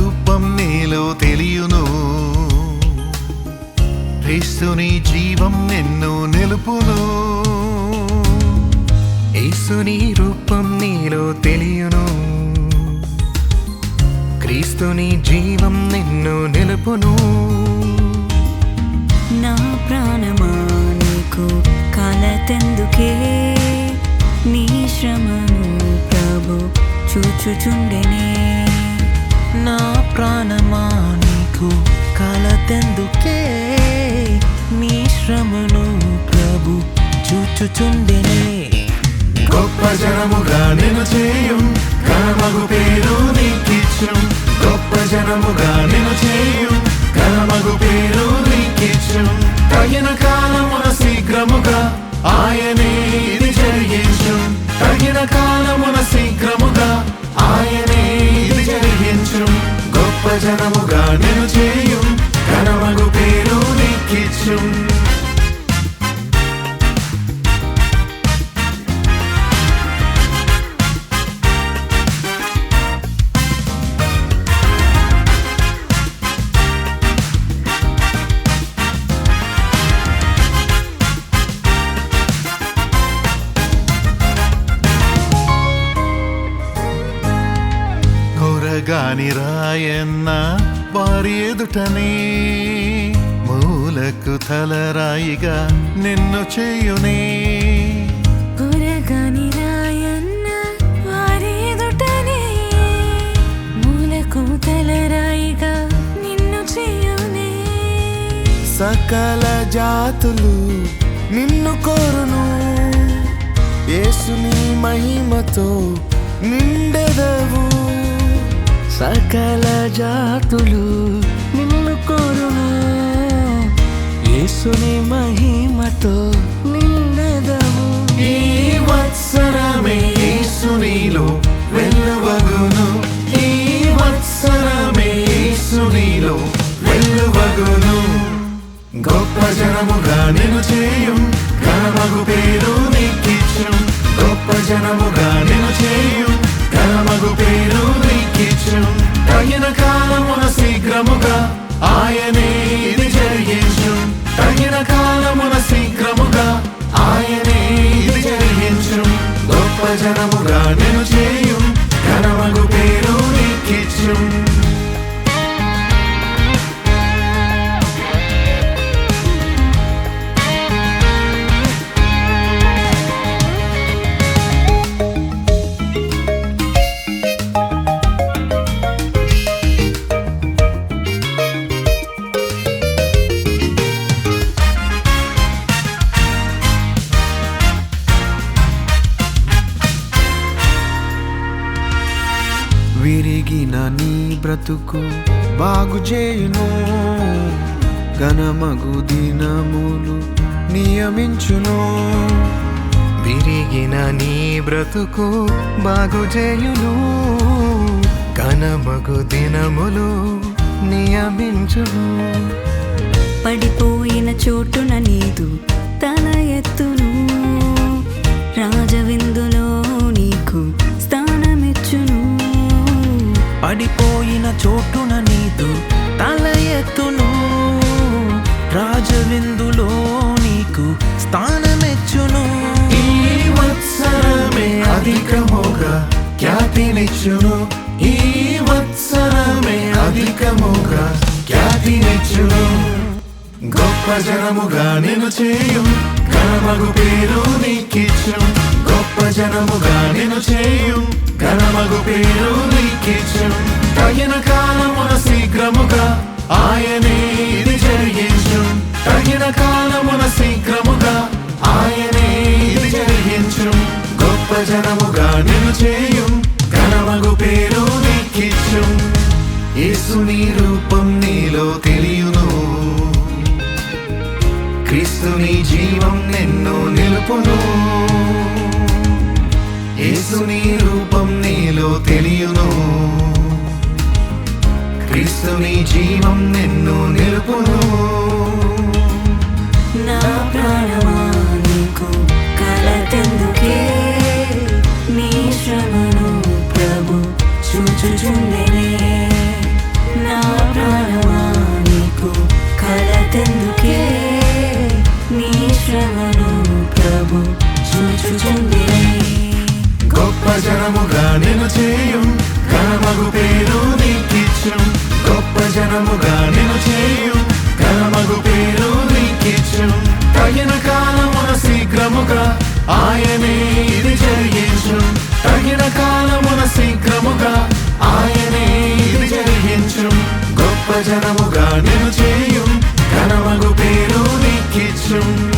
రూపం నీలో తెలియను. క్రీస్తుని జీవం నిన్ను నిలుపును. ఏసుని రూపం నీలో తెలియను. క్రీస్తుని జీవం నిన్ను నిలుపును. నా ప్రాణమా నీకు కలతెందుకే? నీ శ్రమను ప్రభు చూచుచుండెనే. నా ప్రాణమా నీకు కలతెందుకే? మీ శ్రమను ప్రభు చూచుచుండెనే. గొప్ప జనముగా నేను చేయం కనమగు పేరు నీకిచ్చు. గొప్ప జనముగా నేను చేయం కనమగు పేరు నీకిచ్చు. తగిన కాలమున శీఘ్రముగా ఆయనే ఇది జరిగించు. తగిన కాలమున గొప్ప జనముగా నేను చేయం కనమగు కొరగాని రాయన్న వారి ఎదుటనే మూలకు తలరాయిగా నిన్ను చేయునే. కొరగాని రాయన్న వారి ఎదుటనే మూలకు తలరాయిగా నిన్ను చేయునే. సకల జాతులు నిన్ను కోరును. యేసుని మహిమతో నిండెదవు. సకల జాతులు నిన్ను కోరును. యేసుని మహిమతో నిండదము. ఈ వత్సరమే యేసునిలో వెళ్ళవగును ఈ వత్సరమే యేసునిలో వెళ్ళవగును గొప్ప జనముగా నేను చేయం. కనమగు పేరు విరిగిన నీ బ్రతుకు బాగు చేయును. ఘనమగు దినములు నియమించును. విరిగిన నీ బ్రతుకు బాగు చేయును. కనమగు దినములు నియమించును. పడిపోయిన చోటున నీదు అధికముగా ఖ్యాతినిచ్చును గొప్ప జనముగా నేను చేయు. ఘనమగు పేరు నీకిచ్చు గొప్ప జనముగా నేను చేయు. ఘనమగు పేరు నీకిచ్చు తగిన కాలమున శీఘ్రముగా ఆయనే ఇది జరిగించు తగిన కాలమున శీఘ్రముగా ఆయనే ఇది జరిగించు గొప్ప జనముగా నేను చేయు. ఘనమగు పేరు యేసుని రూపం నీలో తెలియను. క్రీస్తుని జీవం నిన్ను నిలుపును. యేసుని రూపం నీలో తెలియను. క్రీస్తుని జీవం నిన్ను నిలుపును. జనముగా నేను చేయు. ఘనమగు పేరు నీకిచ్చు. గొప్ప జనముగా నేను చేయు. ఘనమగు పేరు నీకిచ్చు. తగిన కాలమున శీఘ్రముగా ఆయనే ఇది జరిగించు. తగిన కాలమున శీఘ్రముగా ఆయనే ఇది జరిగించు. గొప్ప జనముగా నేను చేయం. ఘనమగు పేరు నీకిచ్చు.